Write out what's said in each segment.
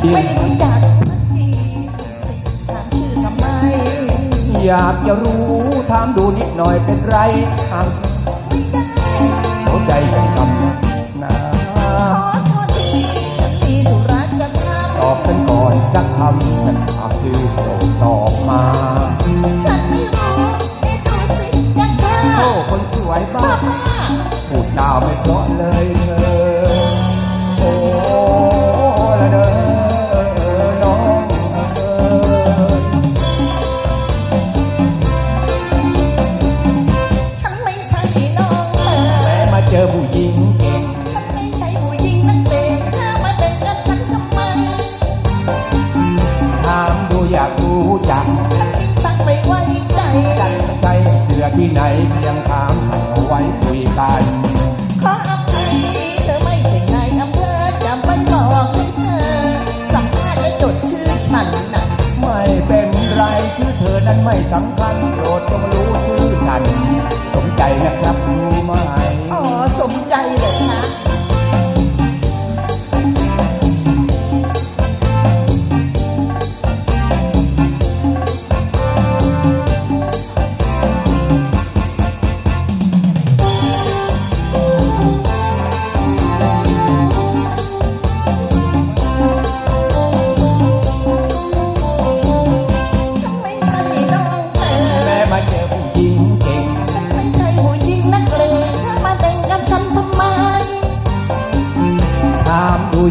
ไม่รู้จักสักทีสิถามชื่อทำไม อยากจะรู้ถามดูนิดหน่อยเป็นไรทางไม่ได้หัวใจฉันทำนะขอโทษฉันมีธุรจะทำตอบฉันก่อนสักคำฉันถามชื่อโปรตอบมา ฉันไม่รู้ไอ้ดูสิยังเธอโอ้คนสวยบ้าพูดดาวไม่เพราะเลยเธอ ที่ไหนเพียงถามให้เอาไว้คุยกันขออภัยเธอไม่ใช่นายอำเภอจะไปบอกให้เธอสัมภาษณ์และจดชื่อฉันนะไม่เป็นไรชื่อเธอนั้นไม่สำคัญโปรดจงรู้ชื่อฉัน สมใจนะครับรู้ไหมอ๋อสมใจเลย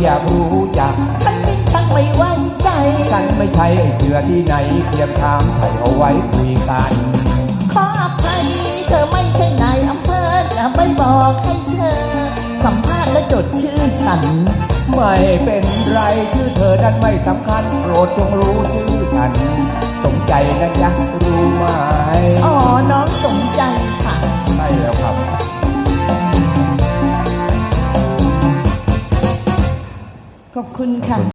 อยากรู้จัก ฉันยิ่งชักไม่ไว้ใจ ฉันไม่ใช่ไอ้เสือที่ไหนเพียงถามให้เอาไว้คุยกันขออภัยเธอไม่ใช่นายอำเภอจะไม่บอกให้เธอ สัมภาษณ์และจดชื่อฉัน ไม่เป็นไรชื่อเธอนั้นไม่สำคัญโปรดจงรู้ชื่อฉัน สมใจนะจ๊ะรู้ไหมอ๋อน้องสมใจ 你看。